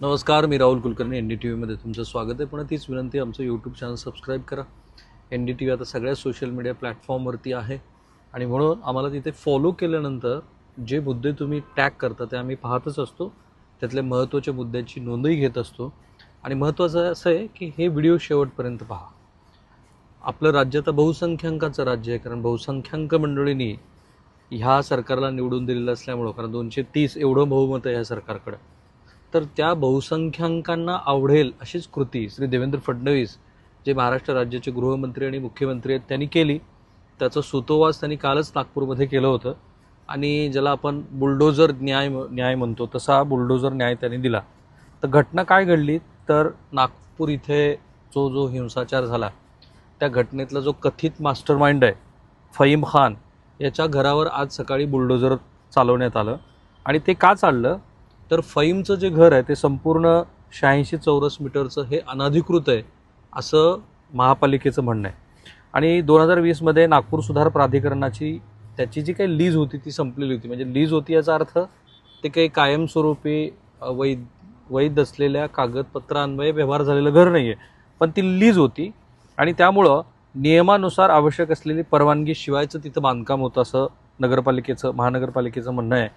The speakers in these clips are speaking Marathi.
नमस्कार मी Rahul Kulkarni N D T व्हीमध्ये तुमचं स्वागत आहे. पण तीच विनंती आमचं यूट्यूब चॅनल सबस्क्राईब करा. एन डी टी व्ही आता सगळ्या सोशल मीडिया प्लॅटफॉर्मवरती आहे. आणि म्हणून आम्हाला तिथे फॉलो केल्यानंतर जे मुद्दे तुम्ही टॅग करता ते आम्ही पाहतच असतो. त्यातल्या महत्त्वाच्या मुद्द्यांची नोंदही घेत असतो. आणि महत्त्वाचं असं आहे की हे व्हिडिओ शेवटपर्यंत पहा. आपलं राज्य आता बहुसंख्यांकाचं राज्य आहे कारण बहुसंख्यांक मंडळींनी ह्या सरकारला निवडून दिलेलं असल्यामुळं कारण दोनशे तीस एवढं बहुमत आहे ह्या सरकारकडं. तर त्या बहुसंख्यांकांना आवडेल अशीच कृती श्री देवेंद्र फडणवीस जे महाराष्ट्र राज्याचे गृहमंत्री आणि मुख्यमंत्री आहेत त्यांनी केली. त्याचं सुतोवास त्यांनी कालच नागपूरमध्ये केलं होतं. आणि ज्याला आपण बुलडोजर न्याय न्याय म्हणतो तसा बुलडोजर न्याय त्यांनी दिला. तर घटना काय घडली? तर नागपूर इथे जो जो हिंसाचार झाला त्या घटनेतला जो कथित मास्टर माइंड आहे फहीम खान याच्या घरावर आज सकाळी बुलडोजर चालवण्यात आलं. आणि ते का चाललं? तर फईमचं जे घर आहे ते संपूर्ण शहाऐंशी चौरस मीटरचं हे अनधिकृत आहे असं महापालिकेचं म्हणणं आहे. आणि दोन हजार वीसमध्ये नागपूर सुधार प्राधिकरणाची त्याची जी काही लीज होती ती संपलेली होती. म्हणजे लीज होती याचा अर्थ ते काही कायमस्वरूपी वैध वैध असलेल्या कागदपत्रांमुळे व्यवहार झालेलं घर नाही आहे पण ती लीज होती आणि त्यामुळं नियमानुसार आवश्यक असलेली परवानगी शिवायचं तिथं बांधकाम होतं असं नगरपालिकेचं महानगरपालिकेचं म्हणणं आहे.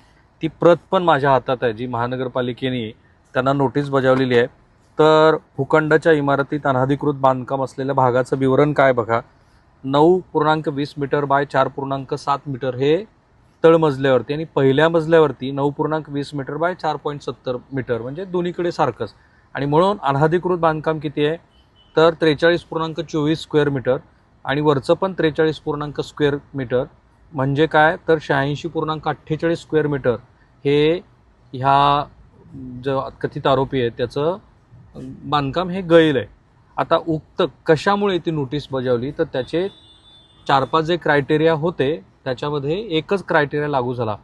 ती प्रत पण माझ्या हातात आहे जी महानगरपालिकेने त्यांना नोटीस बजावलेली आहे. तर भूखंडाच्या इमारतीत अनाधिकृत बांधकाम असलेल्या भागाचं विवरण काय बघा. नऊ पूर्णांक वीस मीटर बाय चार पूर्णांक सात मीटर हे तळमजल्यावरती आणि पहिल्या मजल्यावरती नऊ पूर्णांक वीस मीटर बाय चार पॉईंट सत्तर मीटर म्हणजे दोन्हीकडे सारखंच. आणि म्हणून अनाधिकृत बांधकाम किती आहे? तर त्रेचाळीस पूर्णांक चोवीस स्क्वेअर मीटर आणि वरचं पण त्रेचाळीस पूर्णांक स्क्वेअर मीटर. म्हणजे काय? तर शहाऐंशी पूर्णांक अठ्ठेचाळीस स्क्वेअर मीटर. हे ह्या जो कथित आरोपी आहे त्याचं बांधकाम हे गैर आहे. आता उक्त कशामुळे ती नोटीस बजावली तर त्याचे चार पाच जे क्रायटेरिया होते त्याच्यामध्ये एकच क्रायटेरिया लागू झाला.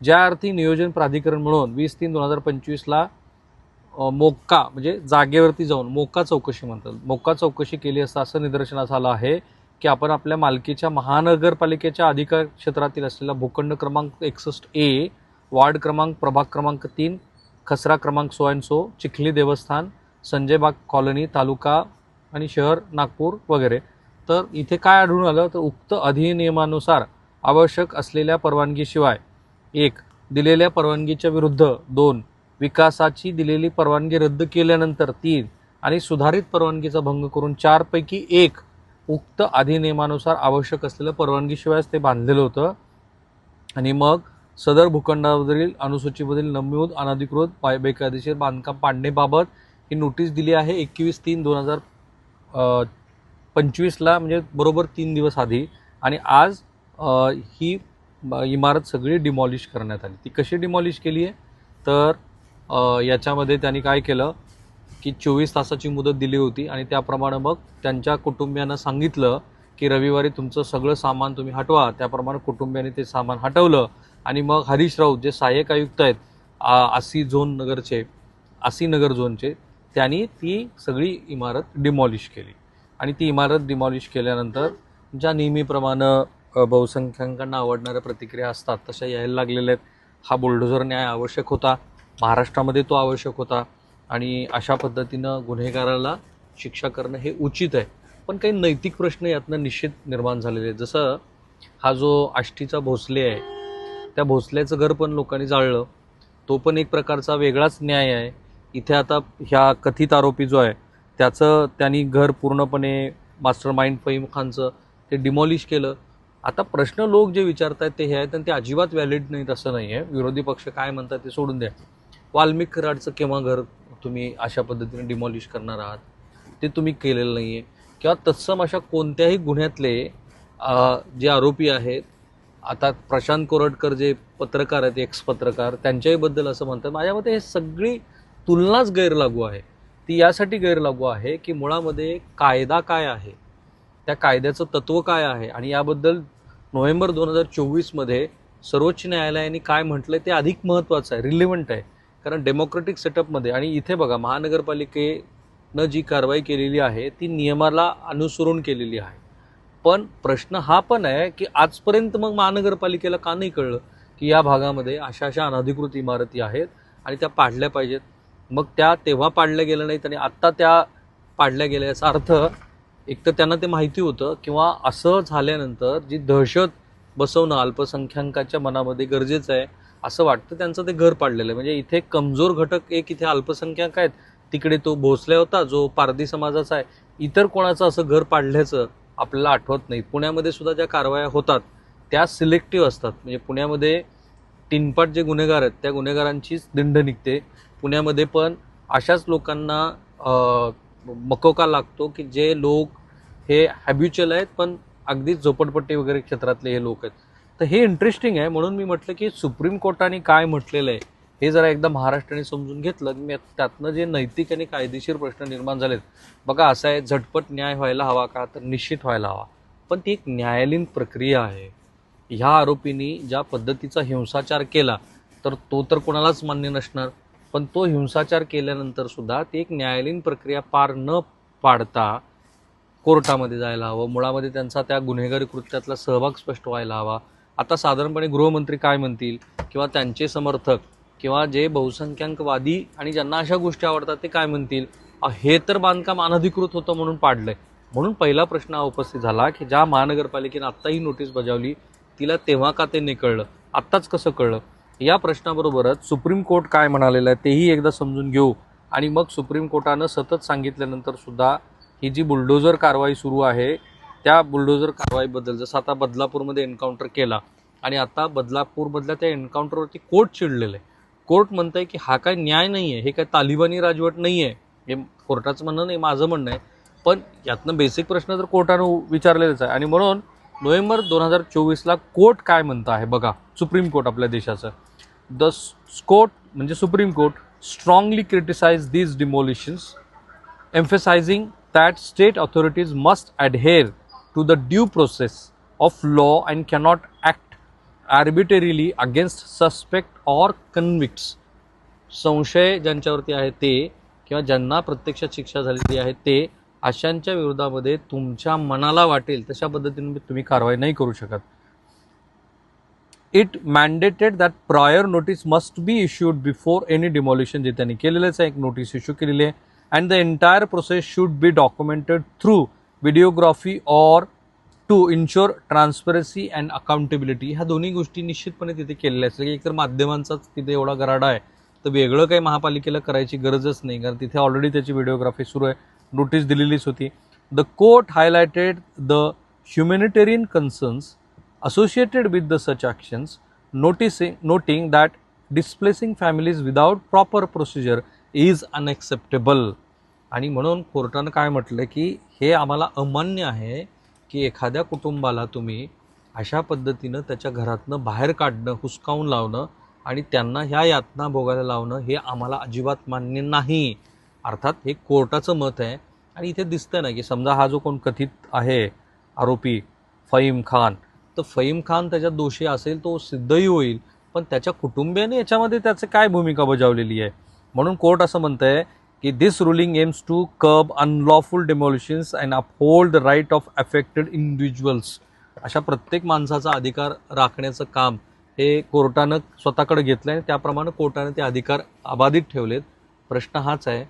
ज्या अर्थी नियोजन प्राधिकरण म्हणून वीस तीन दोन हजार पंचवीसला मोक्का म्हणजे जागेवरती जाऊन मोक्का चौकशी म्हणतात. मोक्का चौकशी केली असता असं निदर्शनास आलं आहे की आपण आपल्या मालकीच्या महानगरपालिकेच्या अधिकार क्षेत्रातील असलेला भूखंड क्रमांक एकसष्ट ए वार्ड क्रमांक प्रभाग क्रमांक तीन खसरा क्रमांक सो अँड सो चिखली देवस्थान संजय बाग कॉलनी तालुका आणि शहर नागपूर वगैरे. तर इथे काय आढळून आलं? तर उक्त अधिनियमानुसार आवश्यक असलेल्या परवानगीशिवाय एक दिलेल्या परवानगीच्या विरुद्ध दोन विकासाची दिलेली परवानगी रद्द केल्यानंतर तीन आणि सुधारित परवानगीचा भंग करून चारपैकी एक उक्त अधिनियमानुसार आवश्यक असलेलं परवानगीशिवायच ते बांधलेलं होतं. आणि मग सदर भूखंडावरील अनुसूचीमधील नमूद अनधिकृत पाय- बेकायदेशीर बांधकाम पाडणेबाबत ही नोटीस दिली आहे. एकवीस तीन दोन हजार पंचवीसला म्हणजे बरोबर तीन दिवस आधी. आणि आज ही इमारत सगळी डिमॉलिश करण्यात आली. ती कशी डिमॉलिश केली आहे तर याच्यामध्ये त्यांनी काय केलं की चोवीस तासाची मुदत दिली होती. आणि त्याप्रमाणे मग त्यांच्या कुटुंबियांना सांगितलं की रविवारी तुमचं सगळं सामान तुम्ही हटवा. त्याप्रमाणे कुटुंबियांनी ते सामान हटवलं. आणि मग हरीश राऊत जे सहाय्यक आयुक्त आहेत आसी झोन नगरचे आसी नगर झोनचे त्यांनी ती सगळी इमारत डिमॉलिश केली. आणि ती इमारत डिमॉलिश केल्यानंतर ज्या नेहमीप्रमाणे बहुसंख्यांकांना बहुसंख्याकांना आवडणाऱ्या प्रतिक्रिया असतात तशा यायला लागलेल्या आहेत. हा बुलडोझर न्याय आवश्यक होता. महाराष्ट्रामध्ये तो आवश्यक होता. आणि अशा पद्धतीनं गुन्हेगाराला शिक्षा करणं हे उचित आहे. पण काही नैतिक प्रश्न यातनं निश्चित निर्माण झालेले आहेत. जसं हा जो आष्टीचा भोसले आहे त्या भोसल्याचं घर पण लोकांनी जाळलं. तो पण एक प्रकारचा वेगळाच न्याय आहे. इथे आता ह्या कथित आरोपी जो आहे त्याचं त्यांनी घर पूर्णपणे मास्टर माइंड फहीम खानचं ते डिमॉलिश केलं. आता प्रश्न लोक जे विचारतायत ते हे आहेत आणि ते अजिबात व्हॅलिड नाहीत असं नाही आहे विरोधी पक्ष काय म्हणतात ते सोडून द्या. वाल्मिक कराडचं केव्हा घर तुम्ही अशा पद्धतीने डिमॉलिश करणार आहात? ते तुम्ही केलेलं नाही आहे किंवा तत्सम अशा कोणत्याही गुन्ह्यातले जे आरोपी आहेत आता प्रशांत कोरटकर जे पत्रकार आहेत एक्स पत्रकार त्यांच्याहीबद्दल असं म्हणतात. माझ्या मते हे सगळी तुलनाच गैरलागू आहे. ती यासाठी गैरलागू आहे की मुळामध्ये कायदा काय आहे त्या कायद्याचं तत्व काय आहे आणि याबद्दल नोव्हेंबर दोन हजार चोवीसमध्ये सर्वोच्च न्यायालयाने काय म्हटलं ते अधिक महत्त्वाचं आहे रिलिव्हंट आहे. कारण डेमोक्रेटिक सेटअपमध्ये आणि इथे बघा महानगरपालिकेनं जी कारवाई केलेली आहे ती नियमाला अनुसरून केलेली आहे. पण प्रश्न हा पण आहे की आजपर्यंत मग महानगरपालिकेला का नाही कळलं की या भागामध्ये अशा अशा अनधिकृत इमारती आहेत आणि त्या पाडल्या पाहिजेत? मग त्या तेव्हा पाडल्या गेल्या नाहीत आणि आत्ता त्या पाडल्या गेल्या याचा अर्थ एक तर त्यांना ते माहिती होतं किंवा असं झाल्यानंतर जी दहशत बसवणं अल्पसंख्याकाच्या मनामध्ये गरजेचं आहे असं वाटतं त्यांचं ते घर पाडलेलं आहे. म्हणजे इथे कमजोर घटक एक इथे अल्पसंख्याक आहेत. तिकडे तो भोसल्या होता जो पारधी समाजाचा आहे. इतर कोणाचं असं घर पाडल्याचं आपल्याला आठवत नाही. पुण्यामध्ये सुद्धा ज्या कारवाया होतात त्या सिलेक्टिव्ह असतात. म्हणजे पुण्यामध्ये तीनपाट जे गुन्हेगार आहेत त्या गुन्हेगारांचीच दिंड निघते. पुण्यामध्ये पण अशाच लोकांना मकोका लागतो की जे लोक हे हॅब्युच्युअल आहेत पण अगदीच झोपडपट्टी वगैरे क्षेत्रातले हे लोक आहेत. तर हे इंटरेस्टिंग आहे. म्हणून मी म्हटलं की सुप्रीम कोर्टाने काय म्हटलेलं आहे हे जरा एकदा महाराष्ट्राने समजून घेतलं. की मी त्यातनं जे नैतिक आणि कायदेशीर प्रश्न निर्माण झालेत बघा असं आहे झटपट न्याय व्हायला हवा का तर निश्चित व्हायला हवा. पण ती एक न्यायालयीन प्रक्रिया आहे. ह्या आरोपींनी ज्या पद्धतीचा हिंसाचार केला तर तो तर कोणालाच मान्य नसणार. पण तो हिंसाचार केल्यानंतर सुद्धा ती एक न्यायालयीन प्रक्रिया पार न पाडता कोर्टामध्ये जायला हवं. मुळामध्ये त्यांचा त्या गुन्हेगारी कृत्यातला सहभाग स्पष्ट व्हायला हवा. आता साधारणपणे गृहमंत्री काय म्हणतील? किंवा त्यांचे समर्थक किंवा जे बहुसंख्याकवादी आणि ज्यांना अशा गोष्टी आवडतात ते काय म्हणतील? हे तर बांधकाम अनधिकृत होतं म्हणून पाडलंय. म्हणून पहिला प्रश्न हा उपस्थित झाला की ज्या महानगरपालिकेनं आत्ता ही नोटीस बजावली तिला तेव्हा का ते नाही कळलं आत्ताच कसं कळलं? या प्रश्नाबरोबरच सुप्रीम कोर्ट काय म्हणालेलं आहे तेही एकदा समजून घेऊ. आणि मग सुप्रीम कोर्टानं सतत सांगितल्यानंतर सुद्धा ही जी बुलडोजर कारवाई सुरू आहे त्या बुलडोजर कारवाईबद्दल जसं आता बदलापूरमध्ये एन्काउंटर केला आणि आता बदलापूरमधल्या त्या एन्काउंटरवरती कोर्ट चिडलेलं आहे. कोर्ट म्हणतंय की हा काय न्याय नाही आहे हे काय तालिबानी राजवट नाही आहे हे कोर्टाचं म्हणणं नाही माझं म्हणणं आहे. पण यातनं बेसिक प्रश्न तर कोर्टानं विचारलेलाच आहे. आणि म्हणून नोव्हेंबर दोन हजार चोवीसला कोर्ट काय म्हणतं आहे बघा सुप्रीम कोर्ट आपल्या देशाचं. द कोर्ट म्हणजे supreme court strongly criticise these demolitions emphasizing that state authorities must adhere to the due process of law and cannot act arbitrarily against suspect or convicts. संशय ज्यांच्यावरती आहे ते किंवा ज्यांना प्रत्यक्षात शिक्षा झालेली आहे ते अशांच्या विरोधामध्ये तुमच्या मनाला वाटेल तशा पद्धतीने तुम्ही कारवाई नाही करू शकत. It mandated that prior notice must be issued before any demolition जे त्यांनी केलेलंच आहे एक नोटीस इश्यू केलेली आहे. And the entire process should be documented through videography or to ensure transparency and accountability ह्या दोन्ही गोष्टी निश्चितपणे तिथे केलेल्या असतील की एकतर माध्यमांचाच तिथे एवढा गराडा आहे. तर वेगळं काही महापालिकेला करायची गरजच नाही. कारण तिथे ऑलरेडी त्याची व्हिडिओग्राफी सुरू आहे. नोटीस दिलेलीच होती. The court highlighted the humanitarian concerns associated with the such actions noticing noting that displacing families without proper procedure is unacceptable आणि म्हणून कोर्टानं काय म्हटलं की हे आम्हाला अमान्य आहे. की एखाद्या कुटुंबाला तुम्ही अशा पद्धतीनं त्याच्या घरातनं बाहेर काढणं हुसकावून लावणं आणि त्यांना ह्या यातना भोगायला लावणं हे आम्हाला अजिबात मान्य नाही. अर्थात हे कोर्टाचं मत आहे. आणि इथे दिसतं ना की समजा हा जो कोण कथित आहे आरोपी फईम खान तर फईम खान त्याच्यात दोषी असेल तो सिद्धही होईल. पण त्याच्या कुटुंबियाने याच्यामध्ये त्याचं काय भूमिका बजावलेली आहे? म्हणून कोर्ट असं म्हणत आहे की this ruling aims to curb unlawful demolitions and uphold the right of affected individuals अशा प्रत्येक माणसाचा अधिकार राखण्याचं काम हे कोर्टानं स्वतःकडे घेतलं आहे त्याप्रमाणे कोर्टाने ते अधिकार अबाधित ठेवलेत. प्रश्न हाच आहे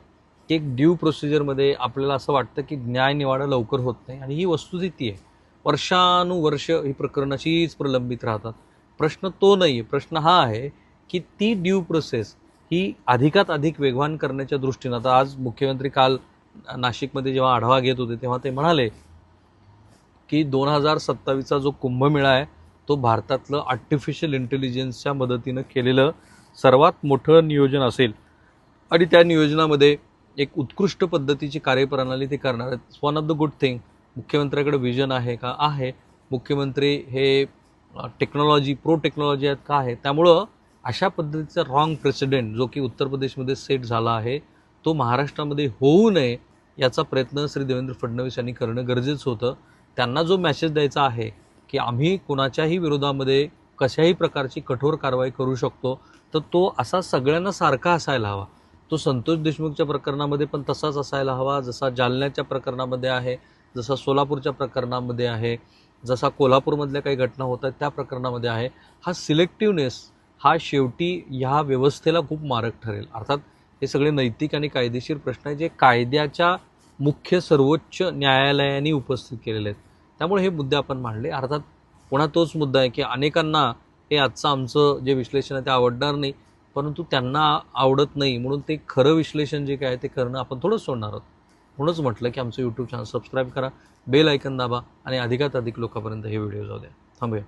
की एक ड्यू प्रोसिजरमध्ये आपल्याला असं वाटतं की न्याय निवाडा लवकर होत नाही आणि ही वस्तुस्थिती आहे. वर्षानुवर्ष ही प्रकरणं अशीच प्रलंबित राहतात. प्रश्न तो नाही आहे प्रश्न हा आहे की ती ड्यू प्रोसेस ही अधिकात अधिक वेगवान करण्याच्या दृष्टीनं आता आज मुख्यमंत्री काल नाशिकमध्ये जेव्हा आढावा घेत होते तेव्हा ते म्हणाले की दोन हजार सत्तावीसचा जो कुंभमेळा आहे तो भारतातलं आर्टिफिशियल इंटेलिजन्सच्या मदतीनं केलेलं सर्वात मोठं नियोजन असेल. आणि त्या नियोजनामध्ये एक उत्कृष्ट पद्धतीची कार्यप्रणाली ते करणार आहेत. One of the good thing मुख्यमंत्र्याकडे vision आहे का? आहे. मुख्यमंत्री हे टेक्नॉलॉजी प्रो टेक्नॉलॉजी आहेत का? आहे. त्यामुळं अशा पद्धतीचा रॉंग प्रेसिडेंट जो की उत्तर प्रदेशमध्ये सेट झाला आहे तो महाराष्ट्रामध्ये होऊ नये याचा प्रयत्न श्री देवेंद्र फडणवीस यांनी करणं गरजेचं होतं. त्यांना जो मॅसेज द्यायचा आहे की आम्ही कुणाच्याही विरोधामध्ये कशाही प्रकारची कठोर कारवाई करू शकतो तर तो असा सगळ्यांना सारखा असायला हवा. तो संतोष देशमुखच्या प्रकरणामध्ये पण तसाच असायला हवा जसा जालन्याच्या प्रकरणामध्ये आहे जसा सोलापूरच्या प्रकरणामध्ये आहे जसा कोल्हापूरमधल्या काही घटना होत आहेत त्या प्रकरणामध्ये आहे. हा सिलेक्टिव्हनेस हा शेवटी ह्या व्यवस्थेला खूप मारक ठरेल. अर्थात हे सगळे नैतिक आणि कायदेशीर प्रश्न आहे जे कायद्याच्या मुख्य सर्वोच्च न्यायालयाने उपस्थित केलेले आहेत. त्यामुळे हे मुद्दे आपण मांडले. अर्थात पुन्हा तोच मुद्दा आहे की अनेकांना हे आजचं आमचं जे विश्लेषण आहे ते आवडणार नाही परंतु त्यांना आवडत नाही म्हणून ते खरं विश्लेषण जे काय आहे ते करणं आपण थोडं सोडणार आहोत. म्हणूनच म्हटलं की आमचं यूट्यूब चॅनल सबस्क्राईब करा बेल ऐकन दाबा आणि अधिकात अधिक लोकांपर्यंत हे व्हिडिओ जाऊ द्या. थांबूया.